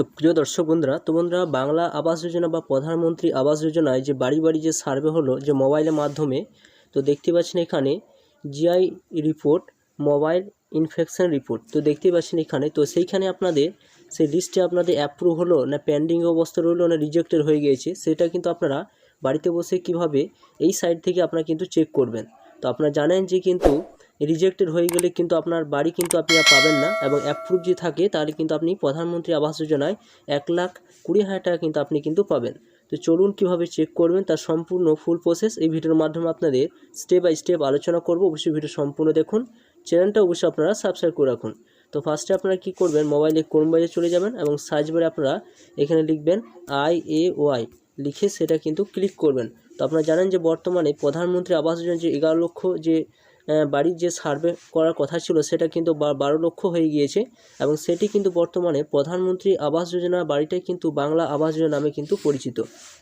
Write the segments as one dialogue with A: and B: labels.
A: তো প্রিয় দর্শক বন্ধুরা, তো বন্ধুরা বাংলা আবাস যোজনা বা প্রধানমন্ত্রী আবাস যোজনায় যে বাড়ি বাড়ি যে সার্ভে হলো যে মোবাইলের মাধ্যমে, তো দেখতে পাচ্ছেন এখানে GI report, mobile infection report, তো দেখতেই পাচ্ছেন এখানে, তো সেইখানে আপনাদের সেই লিস্টে আপনাদের অ্যাপ্রুভ হলো না পেন্ডিং অবস্থা রইল না রিজেক্টেড হয়ে গিয়েছে, সেটা কিন্তু আপনারা বাড়িতে বসে কীভাবে এই সাইট থেকে আপনারা কিন্তু চেক করবেন। তো আপনারা জানেন যে কিন্তু রিজেক্টেড হয়ে গেলে কিন্তু আপনার বাড়ি কিন্তু আপনি আর পাবেন না এবং অ্যাপ্রুভ যদি থাকে তাহলে কিন্তু আপনি প্রধানমন্ত্রী আবাস যোজনায় এক লাখ কুড়ি হাজার টাকা কিন্তু আপনি কিন্তু পাবেন। তো চলুন কীভাবে চেক করবেন তার সম্পূর্ণ ফুল প্রসেস এই ভিডিওর মাধ্যমে আপনাদের স্টেপ বাই স্টেপ আলোচনা করব। অবশ্যই ভিডিও সম্পূর্ণ দেখুন চ্যানেলটা অবশ্যই আপনারা সাবস্ক্রাইব করে রাখুন। তো ফার্স্টে আপনারা কি করবেন মোবাইলে কোন বাইরে চলে যাবেন এবং সার্চ বারে আপনারা এখানে লিখবেন আই এ ওয়াই লিখে সেটা কিন্তু ক্লিক করবেন। তো আপনারা জানেন যে বর্তমানে প্রধানমন্ত্রী আবাস যোজনা যে এগারো লক্ষ যে বাড়ির যে সার্ভে করার কথা ছিল সেটা কিন্তু বারো লক্ষ হয়ে গিয়েছে এবং সেটি কিন্তু বর্তমানে প্রধানমন্ত্রী আবাস যোজনা বাড়িটাই কিন্তু বাংলা আবাস যোজনা নামে কিন্তু পরিচিত।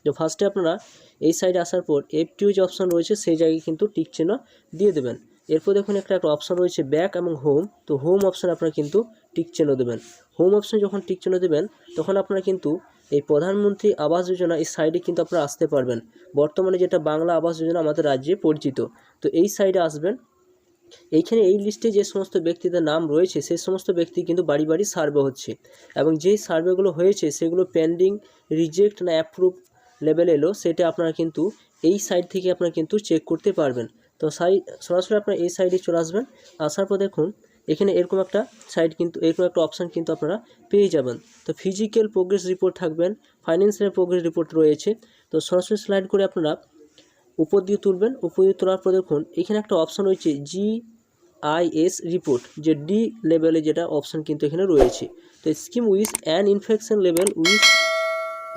A: তো ফার্স্টে আপনারা এই সাইডে আসার পর এফটিউ যে অপশন রয়েছে সেই জায়গায় কিন্তু টিক চিহ্ন দিয়ে দেবেন। এরপর দেখুন একটা একটা অপশন রয়েছে ব্যাক এবং হোম তো হোম অপশন আপনারা কিন্তু টিক চিহ্ন দেবেন। হোম অপশনে যখন টিক চিহ্ন দেবেন, তখন আপনারা কিন্তু এই প্রধানমন্ত্রী আবাস যোজনা এই সাইডে কিন্তু আপনারা আসতে পারবেন। বর্তমানে যেটা বাংলা আবাস যোজনা আমাদের রাজ্যে পরিচিত। তো এই সাইডে আসবেন এইখানে এই লিস্টে যে সমস্ত ব্যক্তিদের নাম রয়েছে, সেই সমস্ত ব্যক্তি কিন্তু বাড়ি বাড়ি সার্ভে হচ্ছে। এবং যেই সার্ভেগুলো হয়েছে, সেগুলো পেন্ডিং, রিজেক্ট না অ্যাপ্রুভ লেভেল এলো, সেটা আপনারা কিন্তু এই সাইড থেকে আপনারা কিন্তু চেক করতে পারবেন। তো সাই, সরাসরি আপনারা এই সাইডে চলে আসবেন, আসার পর দেখুন, এখানে এরকম একটা সাইড কিন্তু, এরকম একটা অপশান কিন্তু আপনারা পেয়ে যাবেন। তো ফিজিক্যাল প্রোগ্রেস রিপোর্ট থাকবেন, ফাইন্যান্সিয়াল প্রোগ্রেস রিপোর্ট রয়েছে। তো সরাসরি স্লাইড করে আপনারা উপর দিয়ে তুলবেন, উপর দিয়ে তোলার পর দেখুন, এখানে একটা অপশান রয়েছে জি আইএস রিপোর্ট যে ডি লেভেলে যেটা অপশান কিন্তু এখানে রয়েছে। তো scheme with an infection level with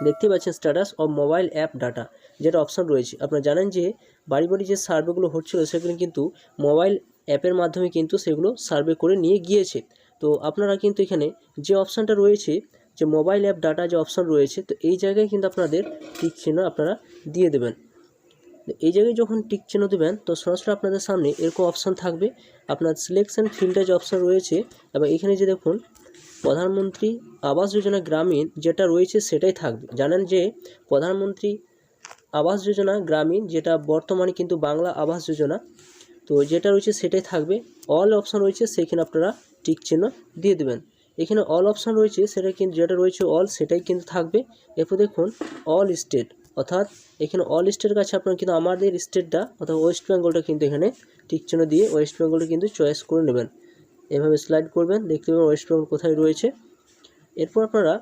A: দেখতে পাচ্ছেন status of mobile app data যেটা অপশান রয়েছে। আপনারা জানেন যে বাড়ি বাড়ি যে সার্ভেগুলো হচ্ছিল, সেগুলো কিন্তু মোবাইল অ্যাপের মাধ্যমে কিন্তু সেগুলো সার্ভে করে নিয়ে গিয়েছে। তো আপনারা কিন্তু এখানে যে অপশানটা রয়েছে, যে মোবাইল অ্যাপ ডাটা যে অপশান রয়েছে, তো এই জায়গায় কিন্তু আপনাদের টিক চিহ্ন আপনারা দিয়ে দেবেন। এই জায়গায় যখন টিক চিহ্ন দেবেন, তো সরাসরি আপনাদের সামনে এরকম অপশান থাকবে। আপনার সিলেকশন ফিল্ডে যে অপশান রয়েছে, এবং এখানে যে দেখুন, প্রধানমন্ত্রী আবাস যোজনা গ্রামীণ যেটা রয়েছে সেটাই থাকবে। জানেন যে, প্রধানমন্ত্রী আবাস যোজনা গ্রামীণ যেটা বর্তমানে কিন্তু বাংলা আবাস যোজনা, তো যেটা রয়েছে সেটাই থাকবে। অল অপশান রয়েছে, সেখানে আপনারা টিক চিহ্ন দিয়ে দেবেন। এখানে অল অপশান রয়েছে, সেটা কিন্তু যেটা রয়েছে অল সেটাই কিন্তু থাকবে। এরপর দেখুন অল স্টেট অর্থাৎ এখানে অল স্টেটের কাছে আপনার কিন্তু আমাদের স্টেটটা অর্থাৎ ওয়েস্ট বেঙ্গলটা কিন্তু এখানে টিক চিহ্ন দিয়ে ওয়েস্ট বেঙ্গলটা কিন্তু চয়েস করে নেবেন। এভাবে স্লাইড করবেন, দেখতে পাবেন ওয়েস্ট বেঙ্গল কোথায় রয়েছে। এরপর আপনারা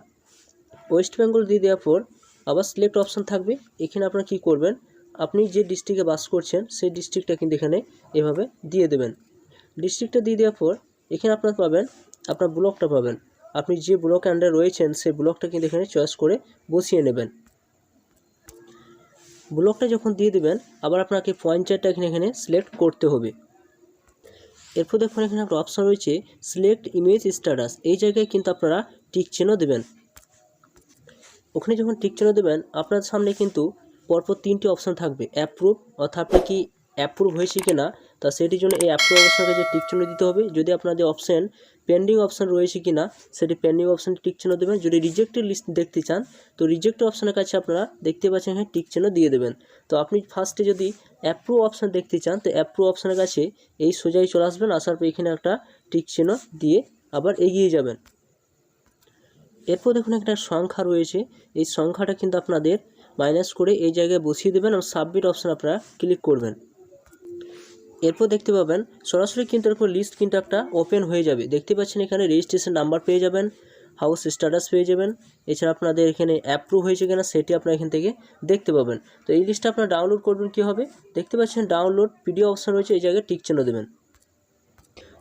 A: ওয়েস্ট বেঙ্গল দিয়ে দেওয়ার পর আবার সিলেক্ট অপশান থাকবে। এখানে আপনারা কি করবেন, আপনি যে ডিস্ট্রিক্টে বাস করছেন, সেই ডিস্ট্রিক্টটা কিন্তু এখানে এভাবে দিয়ে দেবেন। ডিস্ট্রিক্টটা দিয়ে দেওয়ার পর এখানে আপনার পাবেন, আপনার ব্লকটা পাবেন। আপনি যে ব্লক আন্ডারে রয়েছেন, সেই ব্লকটা কিন্তু এখানে চয়েস করে বসিয়ে নেবেন। ব্লকটা যখন দিয়ে দেবেন, আবার আপনাকে পয়েন্টারটা এখানে এখানে সিলেক্ট করতে হবে। এরপর দেখুন এখানে একটা অপশান রয়েছে সিলেক্ট ইমেজ স্ট্যাটাস এই জায়গায় কিন্তু আপনারা টিক চিহ্ন দেবেন। ওখানে যখন টিক চিহ্ন দেবেন আপনার সামনে কিন্তু পরপর তিনটি অপশান থাকবে অ্যাপ্রুভ অর্থাৎ আপনি কি অ্যাপ্রুভ হয়েছে কি না তা সেটির জন্য এই অ্যাপ্রুভ অপশনকে যে টিক চিহ্ন দিতে হবে, যদি আপনাদের অপশন পেন্ডিং অপশন রয়েছে কি না সেটি পেন্ডিং অপশন টিক চিহ্ন দেবেন। যদি রিজেক্টেড লিস্ট দেখতে চান, তো রিজেক্ট অপশনের কাছে আপনারা দেখতে পাচ্ছেন এখানে টিক চিহ্ন দিয়ে দেবেন। তো আপনি ফার্স্টে যদি অ্যাপ্রুভ অপশন দেখতে চান, তো অ্যাপ্রুভ অপশনের কাছে এই সোজাই চলে আসবেন, আসার পর এখানে একটা টিক চিহ্ন দিয়ে আবার এগিয়ে যাবেন। এরপর দেখুন একটা সংখ্যা রয়েছে। এই সংখ্যাটা কিন্তু আপনাদের মাইনাস করে এই জায়গায় বসিয়ে দেবেন এবং সাবমিট অপশান আপনারা ক্লিক করবেন। এরপর দেখতে পাবেন, সরাসরি কিন্তু এরপর লিস্ট কিন্তু একটা ওপেন হয়ে যাবে। দেখতে পাচ্ছেন এখানে রেজিস্ট্রেশন নাম্বার পেয়ে যাবেন হাউস স্ট্যাটাস পেয়ে যাবেন। এছাড়া আপনাদের এখানে অ্যাপ্রুভ হয়েছে কিনা সেটি আপনারা এখান থেকে দেখতে পাবেন। তো এই লিস্টটা আপনারা ডাউনলোড করবেন কী হবে দেখতে পাচ্ছেন ডাউনলোড পিডিএফ অপশান রয়েছে, এই জায়গায় টিক চিহ্ন দেবেন।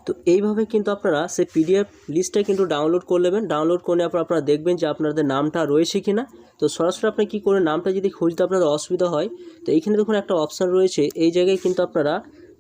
A: তো এইভাবে কিন্তু আপনারা সেই পিডিএফ লিস্টটা কিন্তু ডাউনলোড করে নেবেন। ডাউনলোড করে পর আপনারা দেখবেন যে আপনাদের নামটা রয়েছে কি না তো সরাসরি আপনি কী করে নামটা যদি খুঁজতে আপনাদের অসুবিধা হয়, তো এইখানে দেখুন একটা অপশান রয়েছে। এই জায়গায় কিন্তু আপনারা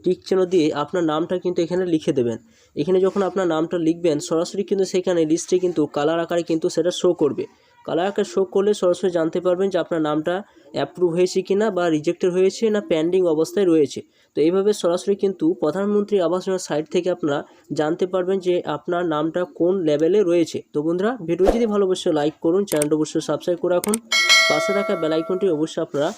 A: টিক চিহ্ন দিয়ে আপনার নামটা কিন্তু এখানে লিখে দেবেন। এখানে যখন আপনার নামটা লিখবেন, সরাসরি কিন্তু সেখানে লিস্টে কিন্তু কালার আকারে কিন্তু সেটা শো করবে। কালার আকার শো করলে সরাসরি জানতে পারবেন যে আপনার নামটা অ্যাপ্রুভ হয়েছে কি না বা রিজেক্টেড হয়েছে না প্যান্ডিং অবস্থায় রয়েছে। তো এইভাবে সরাসরি কিন্তু প্রধানমন্ত্রী আবাস যোজনার সাইট থেকে আপনারা জানতে পারবেন যে আপনার নামটা কোন লেভেলে রয়েছে। তো বন্ধুরা ভিডিও যদি ভালো লাইক করুন চ্যানেলটা অবশ্যই সাবস্ক্রাইব করে রাখুন। পাশে থাকা বেল আইকনটি অবশ্যই আপনারা